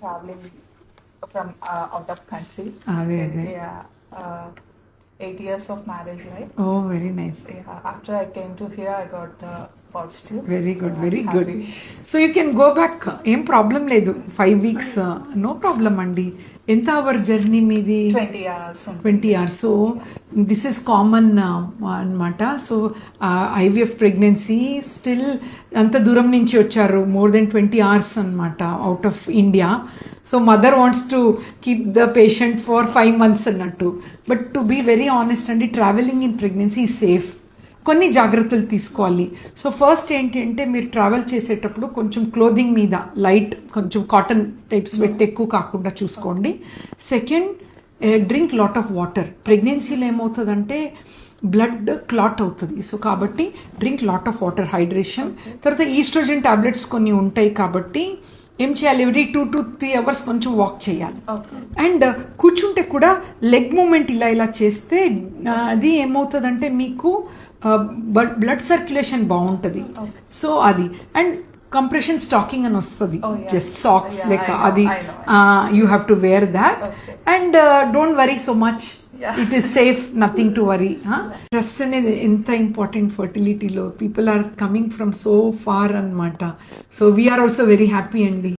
traveling from uh, out of country. Ah, very. Yeah. Uh, eight years of marriage life. Oh, very nice. Yeah. After I came to here, I got the positive. Very good very good. So you can go back ఏం problem లేదు. Five weeks no problem అండి. ఎంత hour journey మీది? 20 hours. only. Twenty hours so this is common అనమాట so IVF pregnancy still అంత దూరం నుంచి వచ్చారు. మోర్ దెన్ ట్వంటీ అవర్స్ అనమాట out of India so mother wants to keep the patient for five months అన్నట్టు. But to be very honest అండి travelling in pregnancy safe కొన్ని జాగ్రత్తలు తీసుకోవాలి. సో ఫస్ట్ ఏంటంటే మీరు ట్రావెల్ చేసేటప్పుడు కొంచెం క్లోదింగ్ మీద లైట్ కొంచెం కాటన్ టైప్ స్వెట్ ఎక్కువ కాకుండా చూసుకోండి. Second drink lot of water ప్రెగ్నెన్సీలో ఏమవుతుందంటే బ్లడ్ క్లాట్ అవుతుంది. సో కాబట్టి drink lot of water hydration తర్వాత ఈస్ట్రోజన్ టాబ్లెట్స్ కొన్ని ఉంటాయి కాబట్టి ఏం చేయాలి? Every two to three hours కొంచెం వాక్ చేయాలి. అండ్ కూర్చుంటే కూడా లెగ్ మూమెంట్ ఇలా ఇలా చేస్తే అది ఏమవుతుందంటే మీకు బ్లడ్ సర్క్యులేషన్ బాగుంటుంది. సో అది. అండ్ కంప్రెషన్ స్టాకింగ్ అని వస్తుంది. జస్ట్ సాక్స్ లెక్క అది. You have to wear that. And don't worry so much. It is safe nothing to worry trust అనేది ఎంత important ఫర్టిలిటీలో people are coming from so far అనమాట so we're also very happy అండి.